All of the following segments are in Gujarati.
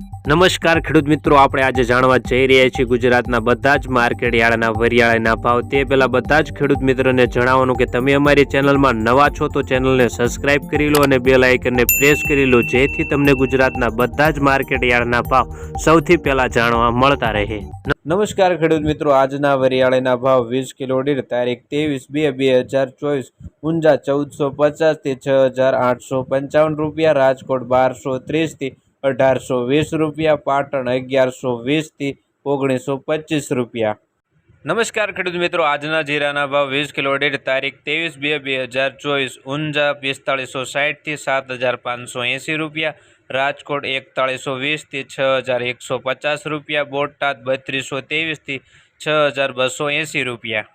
નમસ્કાર ખેડૂત મિત્રો, આપણે આજે જાણવા જઈ રહ્યા છીએ ગુજરાતના બધા જ માર્કેટ વરિયાળાના ભાવ. તે પહેલાં બધા જ ખેડૂત મિત્રોને જણાવવાનું કે તમે અમારી ચેનલમાં નવા છો તો ચેનલને સબસ્ક્રાઇબ કરી લો અને બેલ આઇકનને પ્રેસ કરી લો, જેથી તમને ગુજરાતના બધા જ માર્કેટ યાર્ડના ભાવ સૌથી પહેલાં જાણવા મળતા રહે. નમસ્કાર ખેડૂત મિત્રો, આજના વરિયાળીના ભાવ વીસ કિલો દીઠ, તારીખ ત્રેવીસ બે બે હજાર ચોવીસ, ઊંઝા ચૌદસો પચાસથી છ હજાર આઠસો પંચાવન રૂપિયા, રાજકોટ બારસો ત્રીસથી અઢારસો વીસ રૂપિયા, પાટણ અગિયારસો વીસથી ઓગણીસો પચીસ રૂપિયા. નમસ્કાર ખેડૂત મિત્રો, આજના જીરાના ભાવ વીસ કિલો દીઠ તારીખ ત્રેવીસ બે બે હજાર ચોવીસ, ઊંઝા પિસ્તાળીસો સાઠથી સાત હજાર પાંચસો એંસી રૂપિયા, રાજકોટ એકતાળીસો વીસથી છ હજાર એકસો પચાસ રૂપિયા, બોટાદ બત્રીસો ત્રેવીસથી છ હજાર બસો એંસી રૂપિયા.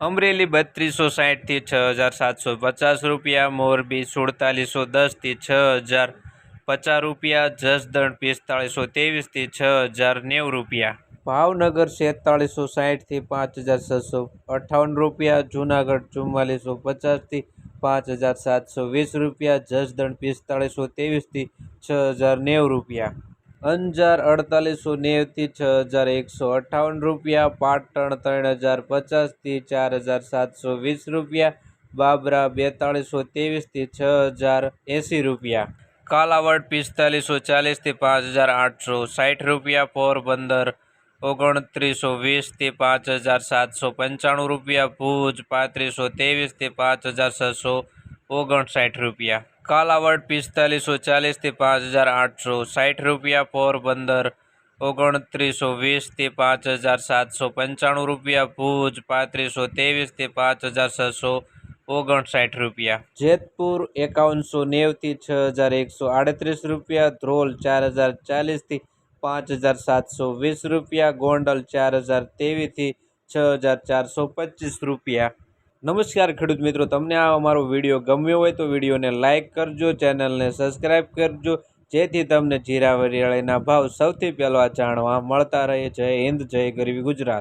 અમરેલી બત્રીસો સાઠથી છ હજાર સાતસો પચાસ રૂપિયા, મોરબી સુડતાલીસો દસથી છ હજાર પચાસ રૂપિયા, જસદણ પિસ્તાળીસો ત્રેવીસથી છ હજાર નેવું રૂપિયા. ભાવનગર છેતાળીસો સાહીઠથી પાંચ હજાર છસો અઠ્ઠાવન રૂપિયા, જુનાગઢ ચુમ્માલીસો પચાસથી પાંચ હજાર સાતસો વીસ રૂપિયા, જસદણ પિસ્તાળીસો ત્રેવીસથી છ હજાર નેવું રૂપિયા. અંજાર અડતાલીસો નેવથી છ હજાર એકસો અઠ્ઠાવન રૂપિયા, પાટણ ત્રણ હજાર પચાસથી ચાર હજાર સાતસો વીસ રૂપિયા, બાબરા બેતાળીસો ત્રેવીસથી છ હજાર એંસી રૂપિયા. કાલાવડ પિસ્તાલીસો ચાલીસથી પાંચ હજાર આઠસો, સાઠ રૂપિયા પોરબંદર ઓગણત્રીસો વીસથી પાંચ હજાર સાતસો પંચાણું રૂપિયા, ભુજ પાંત્રીસો ત્રેવીસથી પાંચ હજાર છસો, ઓગણસાઠ રૂપિયા. કાલાવડ પિસ્તાલીસો ચાલીસથી પાંચ હજાર આઠસો, સાઠ રૂપિયા પોરબંદર ઓગણત્રીસો વીસથી પાંચ હજાર સાતસો પંચાણું રૂપિયા, ભુજ પાંત્રીસો ત્રેવીસથી પાંચ હજાર છસો ઓગણસાઠ રૂપિયા. જેતપુર એકાવનસો નેવથી છ હજાર એકસો આડત્રીસ રૂપિયા, ધ્રોલ ચાર હજાર ચાલીસથી પાંચ હજાર સાતસો વીસ રૂપિયા, ગોંડલ ચાર હજાર તેવીસથી છ હજાર ચારસો પચીસ રૂપિયા. નમસ્કાર ખેડૂત મિત્રો, તમને આ અમારો વીડિયો ગમ્યો હોય તો વિડીયોને લાઇક કરજો, ચેનલને સબસ્ક્રાઈબ કરજો, જેથી તમને જીરા વરિયાળીના ભાવ સૌથી પહેલાં જાણવા મળતા રહે. જય હિન્દ, જય ગરવી ગુજરાત.